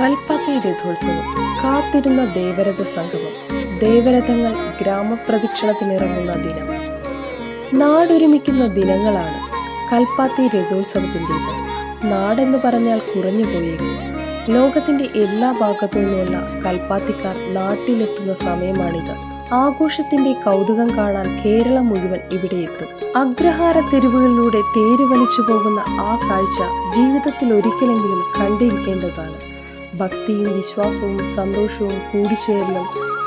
കൽപ്പത്തി രഥോത്സവം കാത്തിരുന്ന ദേവരഥ സംഗമം ദേവരഥങ്ങൾ ഗ്രാമപ്രദക്ഷിണത്തിനിറങ്ങുന്ന ദിനം. നാടൊരുമിക്കുന്ന ദിനങ്ങളാണ് കൽപ്പാത്തി രഥോത്സവത്തിന്റെത്. നാടെന്ന് പറഞ്ഞാൽ കുറഞ്ഞു പോയേക്കും. ലോകത്തിന്റെ എല്ലാ ഭാഗത്തു നിന്നുമുള്ള കൽപ്പാത്തിക്കാർ നാട്ടിലെത്തുന്ന സമയമാണിത്. ആഘോഷത്തിന്റെ കൗതുകം കാണാൻ കേരളം മുഴുവൻ ഇവിടെ എത്തും. അഗ്രഹാര തെരുവുകളിലൂടെ തേര് വലിച്ചു പോകുന്ന ആ കാഴ്ച ജീവിതത്തിൽ ഒരിക്കലെങ്കിലും കണ്ടിരിക്കേണ്ടതാണ്. ഭക്തിയും വിശ്വാസവും സന്തോഷവും കൂടിച്ചേരലും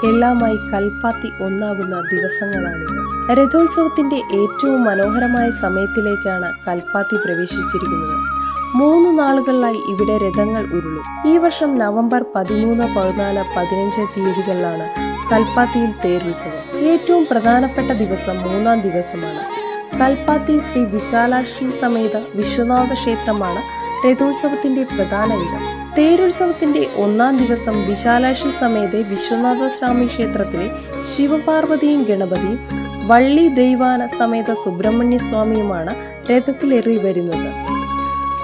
എല്ലാമായി കൽപ്പാത്തി ഒന്നാകുന്ന ദിവസങ്ങളാണ് രഥോത്സവത്തിന്റെ ഏറ്റവും മനോഹരമായ സമയത്തിലേക്കാണ് കൽപ്പാത്തി പ്രവേശിച്ചിരിക്കുന്നത്. മൂന്ന് നാളുകളിലായി ഇവിടെ രഥങ്ങൾ ഉരുളും. ഈ വർഷം നവംബർ പതിമൂന്ന് പതിനാല് പതിനഞ്ച് തീയതികളിലാണ് കൽപ്പാത്തിയിൽ തേരുത്സവം. ഏറ്റവും പ്രധാനപ്പെട്ട ദിവസം മൂന്നാം ദിവസമാണ്. കൽപ്പാത്തി ശ്രീ വിശാലാക്ഷി സമേത വിശ്വനാഥ ക്ഷേത്രമാണ് രഥോത്സവത്തിന്റെ പ്രധാന ഇടം തേരുത്സവത്തിന്റെ ഒന്നാം ദിവസം വിശാലാക്ഷി സമേത വിശ്വനാഥ സ്വാമി ക്ഷേത്രത്തിലെ ശിവപാർവതിയും ഗണപതിയും വള്ളി ദൈവാന സമേത സുബ്രഹ്മണ്യ സ്വാമിയുമാണ് രഥത്തിലേറി വരുന്നത്.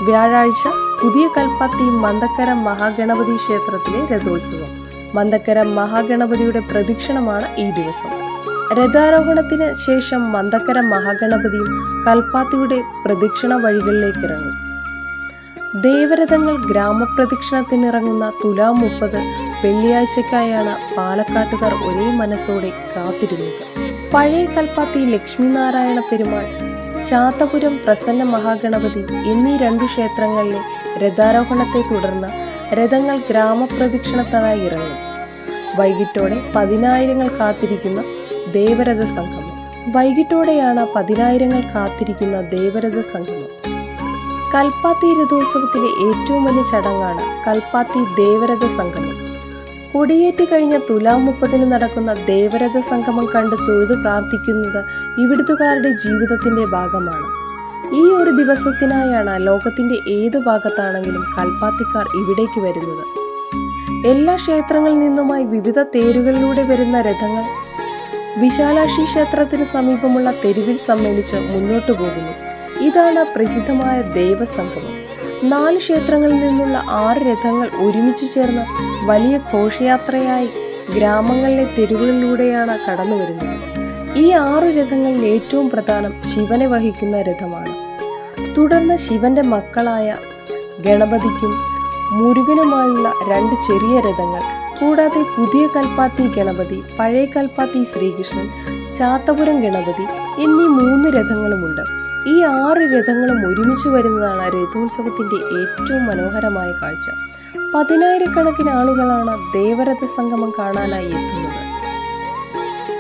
വ്യാഴാഴ്ച പുതിയ കൽപ്പാത്തി മന്ദക്കര മഹാഗണപതി ക്ഷേത്രത്തിലെ രഥോത്സവം. മന്ദക്കര മഹാഗണപതിയുടെ പ്രദക്ഷിണമാണ് ഈ ദിവസം. രഥാരോഹണത്തിന് ശേഷം മന്ദക്കര മഹാഗണപതിയും കൽപ്പാത്തിയുടെ പ്രദക്ഷിണ വഴികളിലേക്ക് ഇറങ്ങും ദേവരഥങ്ങൾ ഗ്രാമപ്രദക്ഷിണത്തിനിറങ്ങുന്ന തുലാം മുപ്പത് വെള്ളിയാഴ്ചക്കായാണ് പാലക്കാട്ടുകാർ ഒരേ മനസ്സോടെ കാത്തിരുന്നത്. പഴയ കൽപ്പാത്തി ലക്ഷ്മിനാരായണ പെരുമാൾ ചാത്തപുരം പ്രസന്ന മഹാഗണപതി എന്നീ രണ്ടു ക്ഷേത്രങ്ങളിലെ രഥാരോഹണത്തെ തുടർന്ന് രഥങ്ങൾ ഗ്രാമപ്രദക്ഷിണത്തിനായി ഇറങ്ങും. വൈകിട്ടോടെ പതിനായിരങ്ങൾ കാത്തിരിക്കുന്ന ദേവരഥ സംഗമം. വൈകിട്ടോടെയാണ് പതിനായിരങ്ങൾ കാത്തിരിക്കുന്ന ദേവരഥ സംഗമം. കൽപ്പാത്തി രഥോത്സവത്തിലെ ഏറ്റവും വലിയ ചടങ്ങാണ് കൽപ്പാത്തി ദേവരഥ സംഗമം. കൊടിയേറ്റ് കഴിഞ്ഞ തുലാം മുപ്പതിന് നടക്കുന്ന ദേവരഥ സംഗമം കണ്ട് തൊഴുതു പ്രാർത്ഥിക്കുന്നത് ഇവിടുത്തുകാരുടെ ജീവിതത്തിന്റെ ഭാഗമാണ്. ഈ ഒരു ദിവസത്തിനായാണ് ലോകത്തിന്റെ ഏതു ഭാഗത്താണെങ്കിലും കൽപ്പാത്തിക്കാർ ഇവിടേക്ക് വരുന്നത്. എല്ലാ ക്ഷേത്രങ്ങളിൽ നിന്നുമായി വിവിധ തേരുകളിലൂടെ വരുന്ന രഥങ്ങൾ വിശാലാക്ഷി ക്ഷേത്രത്തിന് സമീപമുള്ള തെരുവിൽ സമ്മേളിച്ച് മുന്നോട്ടു പോകുന്നു. ഇതാണ് പ്രസിദ്ധമായ ദേവസംഗമം. നാല് ക്ഷേത്രങ്ങളിൽ നിന്നുള്ള ആറ് രഥങ്ങൾ ഒരുമിച്ച് ചേർന്ന് വലിയ ഘോഷയാത്രയായി ഗ്രാമങ്ങളിലെ തെരുവുകളിലൂടെയാണ് കടന്നു വരുന്നത്. ഈ ആറു രഥങ്ങളിൽ ഏറ്റവും പ്രധാനം ശിവനെ വഹിക്കുന്ന രഥമാണ്. തുടർന്ന് ശിവന്റെ മക്കളായ ഗണപതിക്കും മുരുകനുമായുള്ള രണ്ട് ചെറിയ രഥങ്ങൾ കൂടാതെ പുതിയ കൽപ്പാത്തി ഗണപതി പഴയ കൽപ്പാത്തി ശ്രീകൃഷ്ണൻ ചാത്തപുരം ഗണപതി എന്നീ മൂന്ന് രഥങ്ങളുമുണ്ട്. ഈ ആറ് രഥങ്ങളും ഒരുമിച്ച് വരുന്നതാണ് രഥോത്സവത്തിന്റെ ഏറ്റവും മനോഹരമായ കാഴ്ച. പതിനായിരക്കണക്കിന് ആളുകളാണ് ദേവരഥ സംഗമം കാണാനായി എത്തുന്നത്.